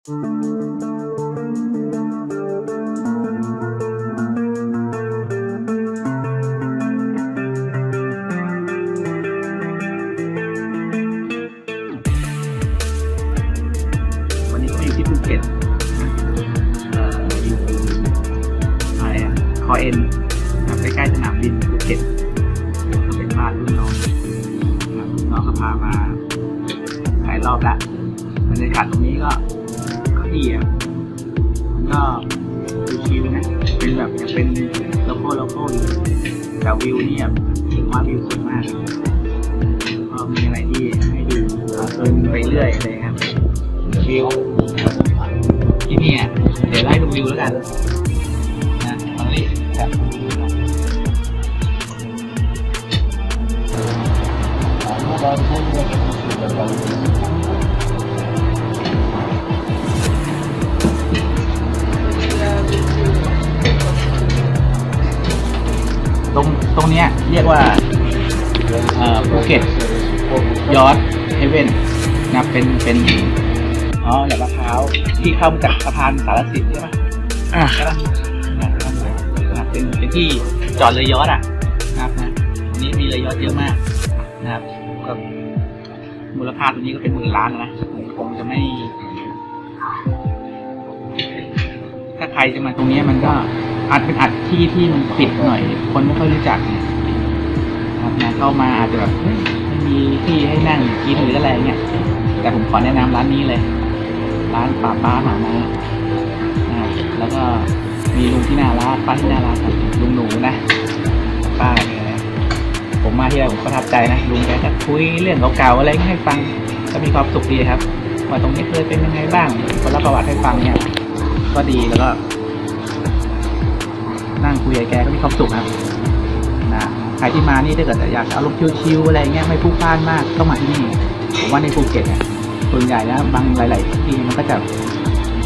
วันนี้ก็อยู่ที่ภูเก็ตเอ่ออยู่อะไรอะคอเอ็นนะครับใกล้ๆสนามบินภูเก็ตก็เป็นบ้านรุ่นน้องนะครับรุ่นน้องก็พามาหลายรอบละบรรยากาศตรงนี้ก็ ก็ดีอะมันก็ชิวนะเป็นแบบยังเป็นโลโก้โลโก้อยู่แต่วิวเนี่ยถึงว่าวิวสวยมากก็มีอะไรที่ให้ดูเพลินไปเรื่อยเลยครับวิวที่นี่อะเดี๋ยวไล่ดูวิวแล้วกันนะตอนนี้ครับตรงตร งเนี้ยเรียกว่าเอ่อภูเก็ตยอดเฮเว่นนะเป็นเป็นอ๋อแหลมมะพร้าวที่เข้ามาจากสะพานสารสินใช่ไหมอ่าใช่ปะนะครับเป็นเป็นที่จอดเรือยอชต์อะนะครับนะอันนี้มีเรือยอชต์เยอะมากนะครับก็มูลค่าตัวนี้ก็เป็นหมื่นล้านนะผมคงจะไม่ ถ้าใครจะมาตรงเนี้ยมันก็ อาจเป็นอัดที่ที่มันปิดหน่อย คนไม่ค่อยรู้จักนะครับนะเข้ามาอาจจะแบบไม่มีที่ให้นั่งกินหรืออะไรเงี้ยแต่ผมขอแนะนำร้านนี้เลย ร้านป้าป้าหมาม้านะแล้วก็มีลุงที่น่ารักป้าที่น่ารักลุงหนูนะป้าเนี่ยผมมาที่ไรผมประทับใจนะลุงแกก็คุยเรื่องเก่าๆอะไรให้ฟังก็มีความสุขดีครับว่าตรงนี้เคยเป็นยังไงบ้างคนล่าประวัติให้ฟังเนี่ยก็ดีแล้วก็ คุยกับแกก็มีความสุขครับนะใครที่มานี่ถ้าเกิดอยากอารมณ์ชิวๆอะไรเงี้ยไม่พลุกพลานมากต้องมาที่นี่ผมว่าในภูเก็ตเนี่ยส่วนใหญ่แล้วบางหลาย ๆ ที่มันก็จะ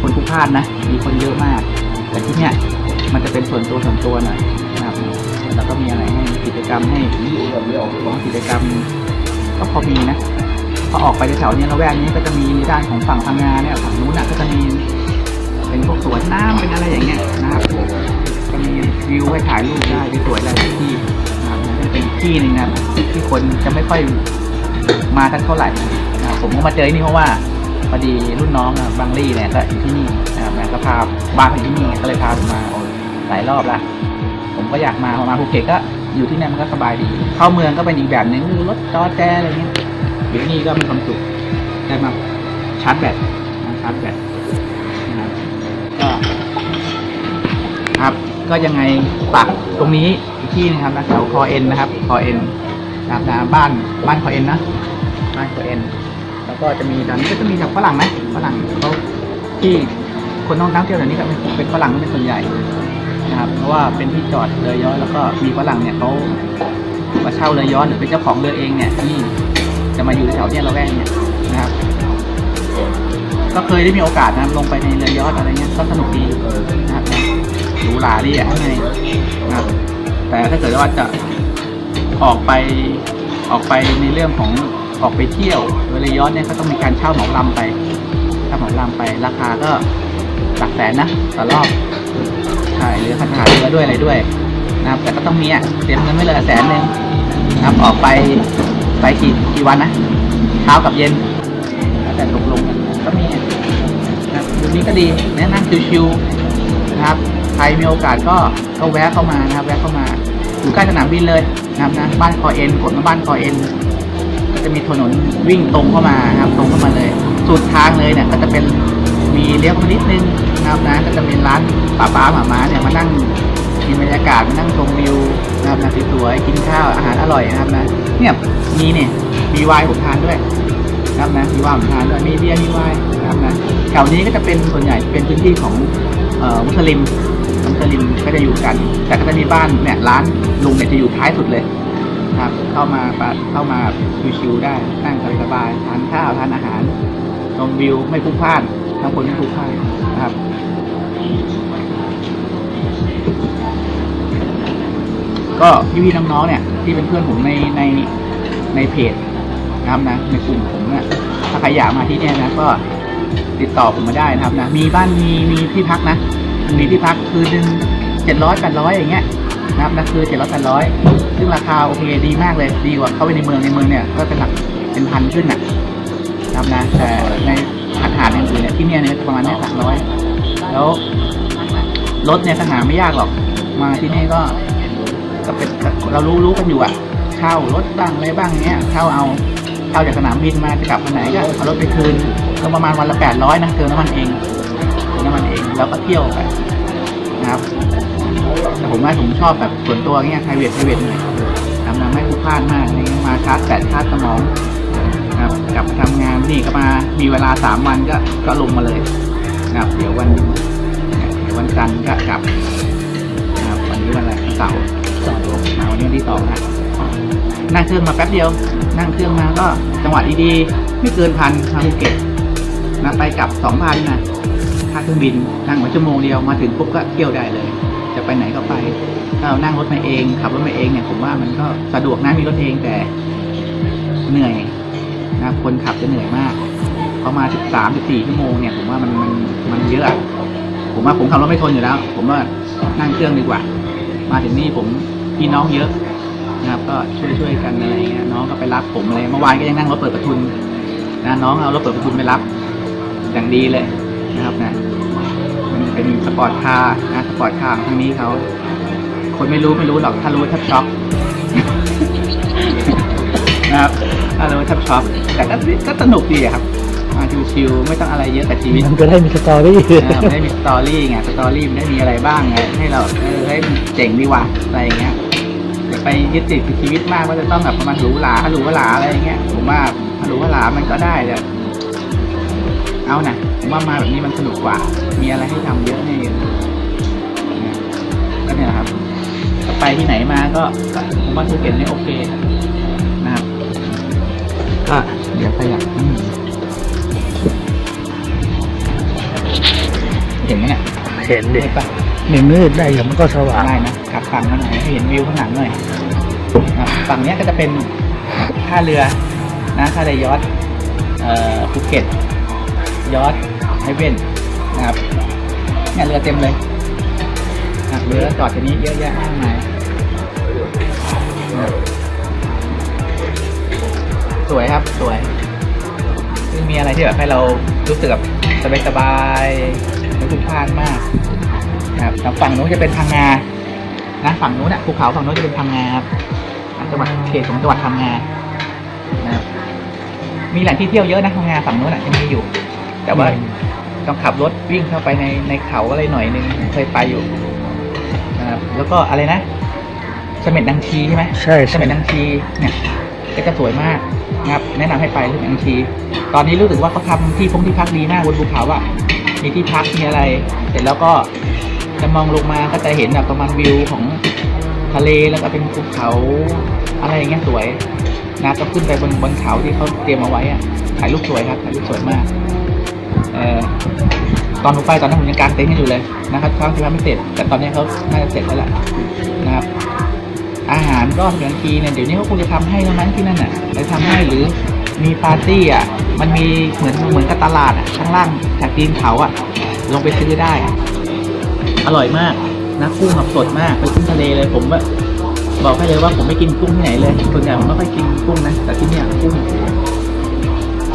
คนพลุกพลานนะ มีคนเยอะมาก แต่ที่เนี่ยมันจะเป็นส่วนตัวส่วนตัวหน่อยนะครับแล้วก็มีอะไรให้กิจกรรมให้ของกิจกรรมก็พอมีนะพอออกไปแถวๆเนี้ระแวกนี้ก็จะมีด้านของฝั่งพังงาเนี่ยฝั่งนู้นน่ะก็จะมีเป็นพวกสวนน้ำเป็นอะไรอย่างเงี้ยนะครับ ก็มีวิวให้ถ่ายรูปได้สวยๆหลายที่นะครับเป็นที่หนึ่งนะครับที่คนจะไม่ค่อยมากันเท่าไหร่นะครับผมก็มาเจอที่นี่เพราะว่าพอดีรุ่นน้องอะบางลี่เนี่ยก็อยู่ที่นี่นะครับแล้วก็พาบ้านอยู่ที่นี่ก็เลยพาผมมาหลายรอบละผมก็อยากมาพอมาภูเก็ตก็อยู่ที่นี่มันก็สบายดี เข้าเมืองก็เป็นอีกแบบหนึ่งรถจอแจอะไรเงี้ยอยู่ที่นี่ก็มีความสุขได้มาชาร์จแบตชาร์จแบตนะครับก็ครับ ก็ยังไงปักตรงนี้อีกที่นึงครับนะแถวคอเอ็นนะครับคอเอ็นนะครับนะบ้านบ้านคอเอ็นนะบ้านคอเอ็นแล้วก็จะมีตอนนี้ก็จะมีจากฝรั่งนะฝรั่งเขาที่คนท่องเที่ยวแถวนี้ก็เป็นเป็นฝรั่งเป็นส่วนใหญ่นะครับ เพราะว่าเป็นที่จอดเรือยอชต์แล้วก็มีฝรั่งเนี่ยเขามาเช่าเรือยอชต์หรือเป็นเจ้าของเรือเองเนี่ยที่จะมาอยู่แถวเนี้ยเราแวกเนี่ยนะครับ ก็เคยได้มีโอกาสนะลงไปในเรือยอชต์อะไรเงี้ยก็สนุกดีนะครับ หรูหราดีอะข้างในนะแต่ถ้าเกิดว่าจะออกไปออกไปในเรื่องของออกไปเที่ยวเรือย้อนเนี่ยก็ต้องมีการเช่าเหมาลำไปเช่าเหมาลำไปราคาก็หลักแสนนะต่อรอบใช่หรือค่าทหารเรือด้วยอะไรด้วยนะครับ แต่ก็ต้องมีอะเตรียมเงินไว้เลยแสนหนึ่งนะครับออกไปไปกี่กี่วันนะเช้ากับเย็นแต่ตกลงกันก็มีนะครับดูนี้ก็ดีนะนั่งชิวๆนะครับ ใครมีโอกาสก็ก็แวะเข้ามานะครับ แวะเข้ามาอยู่ใกล้สนามบินเลยนะครับนะบ้านคอเอ็นกดมาบ้านคอเอ็นก็จะมีถนนวิ่งตรงเข้ามานะครับ ตรงเข้ามาเลย สุดทางเลยเนี่ยก็จะเป็นมีเลี้ยวมานิดนึงนะครับนะก็จะเป็นร้านป้าป้าหมาม้าเนี่ยมานั่งมีบรรยากาศมานั่งชมวิวนะครับนะสวยๆกินข้าวอาหารอร่อยนะครับนะเนี่ยมีเนี่ยมีวน์ผมทานด้วยนะครับนะมีวน์ผมทานด้วยมีเบียร์มีวน์นะครับนะแถวนี้ก็จะเป็นส่วนใหญ่เป็นพื้นที่ของออมุสลิม มุสลิมก็จะอยู่กัน แต่ก็จะมีบ้านเนี่ยร้านลุงเนี่ยจะอยู่ท้ายสุดเลยนะครับ เข้ามาเข้ามาชิวๆได้นั่งสบายๆทานข้าวทานอาหารชมวิวไม่พลุกพล่านทั้งคนไม่พลุกพล่านนะครับก็พี่ๆน้องๆเนี่ย ที่เป็นเพื่อนผมในในในเพจนะครับนะในกลุ่มผมเนี่ยถ้าใครอยากมาที่เนี่ยนะก็ติดต่อผมมาได้นะครับนะมีบ้านมีมีที่พักนะ มีที่พักคืนหนึ่งเจ็ดร้อยแปดร้อยอย่างเงี้ยนะครับนะคือเจ็ดร้อยแปดร้อยซึ่งราคาโอเคดีมากเลยดีกว่าเข้าไปในเมืองในเมืองเนี่ยก็เป็นหลักเป็นพันขึ้นน่ะนะครับนะแต่ในหาดหาดอื่นๆเนี่ยที่เนี่ยเนี่ยประมาณเนี้สามร้อยแล้วรถเนี่ยก็หาไม่ยากหรอก มาที่นี่ก็ก็เป็นเรารู้รู้กันอยู่อะเช่ารถบ้างอะไรบ้างเนี้ยเช่าเอาเช่าจากสนามบินมาจะกลับวันไหนก็เอารถไปคืนก็ประมาณวันละแปดร้อยนะเติมน้ำมันเอง น้ำมันเองแล้วก็เที่ยวไปนะครับแต่ผมว่าผมชอบแบบส่วนตัวเงี้ยไฮเวทไฮเวทหน่อยทำงานไม่พลุกพล่ามากอะไรเงี้ยมาชาร์จแบตชาร์จสมองนะครับกลับมาทำงานนี่ก็มามีเวลาสามวันก็ก็ลงมาเลยนะครับ เดี๋ยววันเดี๋ยววันจันทร์ก็กลับนะครับวันนี้วันอะไรเสาร์สองมาวันนี้วันที่สองนะนั่งเครื่องมาแป๊บเดียว นั่งเครื่องมาก็จังหวะดีๆไม่เกินพันทางภูเก็ตนะไปกลับสองพันนะ ค่าเครื่องบินนั่งมาชั่วโมงเดียวมาถึงปุ๊บก็เที่ยวได้เลย จะไปไหนก็ไปถ้าเรานั่งรถมาเอง ขับรถมาเองเนี่ยผมว่ามันก็สะดวกนะมีรถเองแต่เหนื่อยนะคนขับจะเหนื่อยมากพอมาสิบสามสิบสี่ชั่วโมงเนี่ยผมว่ามันมันมันเยอะผมว่าผมขับรถไม่ทนอยู่แล้ว ผมว่านั่งเครื่องดีกว่า มาถึงนี่ผมพี่น้องเยอะนะครับ ก็ช่วยช่วยกันอะไรเงี้ยน้องก็ไปรับผมอะไรเมื่อวานก็ยังนั่งรถเปิดประทุนนะน้องเอารถเปิดประทุนไปรับอย่างดีเลยนะครับนะ เป็นสปอร์ตคาร์นะสปอร์ตคาร์ของทางนี้เขาคนไม่รู้ไม่รู้หรอกถ้ารู้แทบช็อกนะครับถ้ารู้แทบช็อกแต่ก็ก็สนุกดีอะครับมาชิวๆไม่ต้องอะไรเยอะกับชีวิตมันก็ได้มีสตอรี่อ่ามันได้มีสตอรี่ไงสตอรี่มันได้มีอะไรบ้างไงให้เราเออให้มันเจ๋งดีว่ะอะไรอย่างเงี้ยอย่าไปยึดติดกับชีวิตมากว่าจะต้องแบบประมาณหรูหราหรูหราอะไรอย่างเงี้ยผมว่าหรูหรามันก็ได้แต่ เอานะผมว่ามาแบบนี้มันสนุกกว่า มีอะไรให้ทำเยอะให้นะก็เนี่ยแหละครับก็ไปที่ไหนมาก็ก็ผมว่าภูเก็ตเนี่ยโอเคนะครับก็เดี๋ยวขยับอืมเห็นไหมเนี่ยเห็นดิเห็นปะไม่มืดได้อย่างมันก็สว่างได้นะขับฝั่งมาหน่อยให้เห็นวิวข้างหลังหน่อยอะฝั่งเนี้ยก็จะเป็นท่าเรือนะท่าเรือยอทเอ่อภูเก็ต ยอทไฮเวนนะครับเนี่ยเรือเต็มเลยนะเรือจอดที่นี้เยอะแยะมากมายสวยครับสวยไม่มีอะไรที่แบบให้เรารู้สึกแบบสบายๆไม่ทุกพลาดมากนะครับฝั่งนู้นจะเป็นพังงานะฝั่งนู้นอะภูเขาฝั่งนู้นจะเป็นพังงาครับจังหวัดเขตของจังหวัดพังงานะครับมีแหล่งที่เที่ยวเยอะนะพังงาฝั่งนู้นอะยังมีอยู่ แต่ว่าต้องขับรถวิ่งเข้าไปในในเขาอะไรหน่อยนึงเคยไปอยู่นะครับแล้วก็อะไรนะเสม็ดนางชีใช่ไหมใช่เสใช่ม็ดนางชีเนี่ยก็จะสวยมากนะครับแนะนำให้ไปเรื่องนางชี ตอนนี้รู้สึกว่าเขาทำที่พงที่พักดีมากบนภูเขาอะมีที่พักมีอะไร เสร็จแล้วก็จะมองลงมาก็จะเห็นแบบประมาณวิวของทะเลแล้วก็เป็นภูเขาอะไรอย่างเงี้ยสวยนะก็ขึ้นไปบนบนเขาที่เขาเตรียมเอาไว้อะถ่ายรูปสวยครับถ่ายรูปสวยมากเอ่อ ตอนผมไปตอนนั้นผมยังกางเต็นท์กันอยู่เลยนะครับช่างที่พักไม่เสร็จแต่ตอนนี้เขาน่าจะเสร็จแล้วแหละนะครับ อาหารรอบอย่างทีเนี่ยเดี๋ยวนี้เขาคงจะทำให้แล้วมั้งที่นั่นอะจะทำให้หรือมีปาร์ตี้อะมันมีเหมือนเหมือนกับตลาดอะข้างล่างจากตีนเขาอะ ลงไปซื้อได้ อร่อยมากนะกุ้งแบบสดมากไปขึ้นทะเลเลยผมแบบบอกให้เลยว่าผมไม่กินกุ้งที่ไหนเลยส่วนใหญ่ผมไม่ค่อยกินกุ้งนะแต่ที่เนี่ยกุ้ง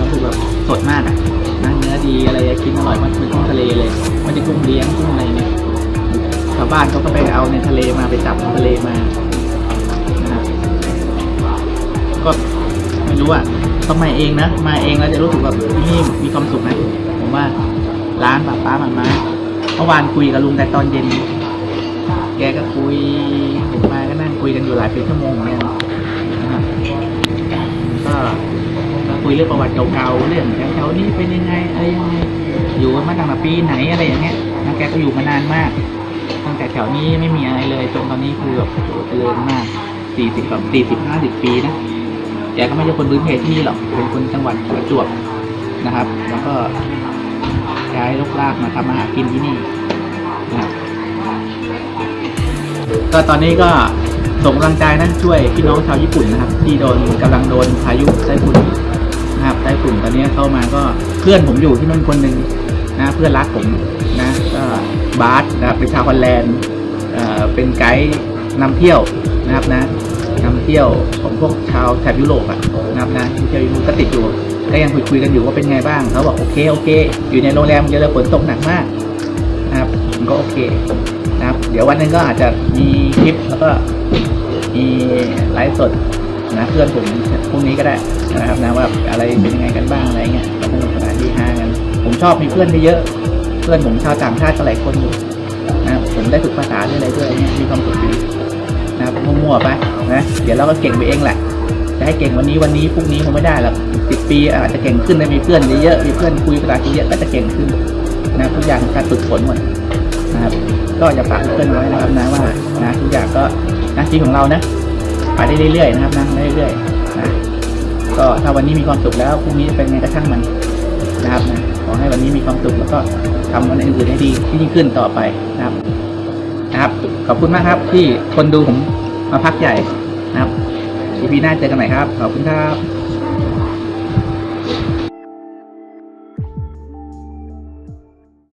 รู้สึกแบบ สดมากอะนะเนื้อดีอะไรอะกินอร่อยมากเป็นกุ้งทะเลเลยไม่ได้กุ้งเลี้ยงกุ้งอะไรเนี่ยชาวบ้านเขาก็ไปเอาในทะเลมาไปจับทะเลมานะครับก็ไม่รู้อะต้องมาเองนะมาเองแล้วจะรู้สึกแบบที่นี่มีความสุขนะผมว่าร้านป้าป้ามามาเมื่อวานคุยกับลุงแต่ตอนเย็น แกก็คุยผมมาก็นั่งคุยกันอยู่หลายเป็นชั่วโมงเหมือนกันนะครับก็ ยเรื่องประวัติเก่าๆเรื่องแถวๆนี้เป็นยังไงอะไรยังไงอยู่มาตั้งแต่ปีไหนอะไรอย่างเงี้ยนะแกก็อยู่มานานมาก ตั้งแต่แถวนี้ไม่มีอะไรเลยจนตอนนี้คือแบบโอ้โหเจริญมากสี่สิบแบบสี่สิบห้าสิบปีนะแกก็ไม่ใช่คนพื้นเพที่นี่หรอกเป็นคนจังหวัดประจวบนะครับ แล้วก็ย้ายลกลากมาทำมาหากินที่นี่นะครับก็ตอนนี้ก็ส่งกำลังใจนะช่วยพี่น้องชาวญี่ปุ่นนะครับ ที่โดนกำลังโดนพายุไต้ฝุ่น ครับไต้ฝุ่นตอนนี้เข้ามาก็เพื่อนผมอยู่ที่นั่นคนหนึ่งนะเพื่อนรักผมนะก็บาสนะเป็นชาวฮอลแลนด์เป็นไกด์นำเที่ยวนะครับนะนำเที่ยวของพวกชาวแถบยุโรปอะนะครับนะเที่ยวยุโรปก็ติดอยู่ก็ยังคุยคุยๆกันอยู่ว่าเป็นไงบ้างเขาบอกโอเคโอเค อยู่ในโรงแรมเยอะเลยฝนตกหนักมากนะครับผมก็โอเคนะครับ เดี๋ยววันนึงก็อาจจะมีคลิปแล้วก็มีไลฟ์สด นะเพื่อนผมพวกนี้ก็ได้นะครับนะว่าอะไรเป็นยังไงกันบ้างอะไรเงี้ยก็สนุกสนานดีฮากัน ผมชอบมีเพื่อนเยอะ เพื่อนผมชาวต่างชาติก็หลายคนอยู่นะผมได้ฝึกภาษาด้วยอะไรด้วยเนี่ยมีความสุขดีนะครับมั่วๆไปนะเดี๋ยวเราก็เก่งไปเองแหละจะให้เก่งวันนี้วันนี้พรุ่งนี้คงไม่ได้หรอกสิบปีอาจจะเก่งขึ้นได้มีเพื่อนเยอะๆมีเพื่อนคุยภาษาเยอะก็จะเก่งขึ้นนะทุกอย่างการฝึกฝนหมดนะครับก็อย่าฝากเพื่อนไว้นะครับนะว่านะทุกอย่างก็หน้าที่ของเรานะ ไปได้เรื่อยๆนะครับนะได้เรื่อยๆนะก็ถ้าวันนี้มีความสุขแล้วพรุ่งนี้จะเป็นไงก็ช่างมันนะครับนะขอให้วันนี้มีความสุขแล้วก็ทำวันอื่นๆให้ดียิ่งขึ้นต่อไปนะครับนะครับ ขอบคุณมากครับที่คนดูผมมาพักใหญ่นะครับ EP หน้าเจอกันใหม่ครับ ขอบคุณครับ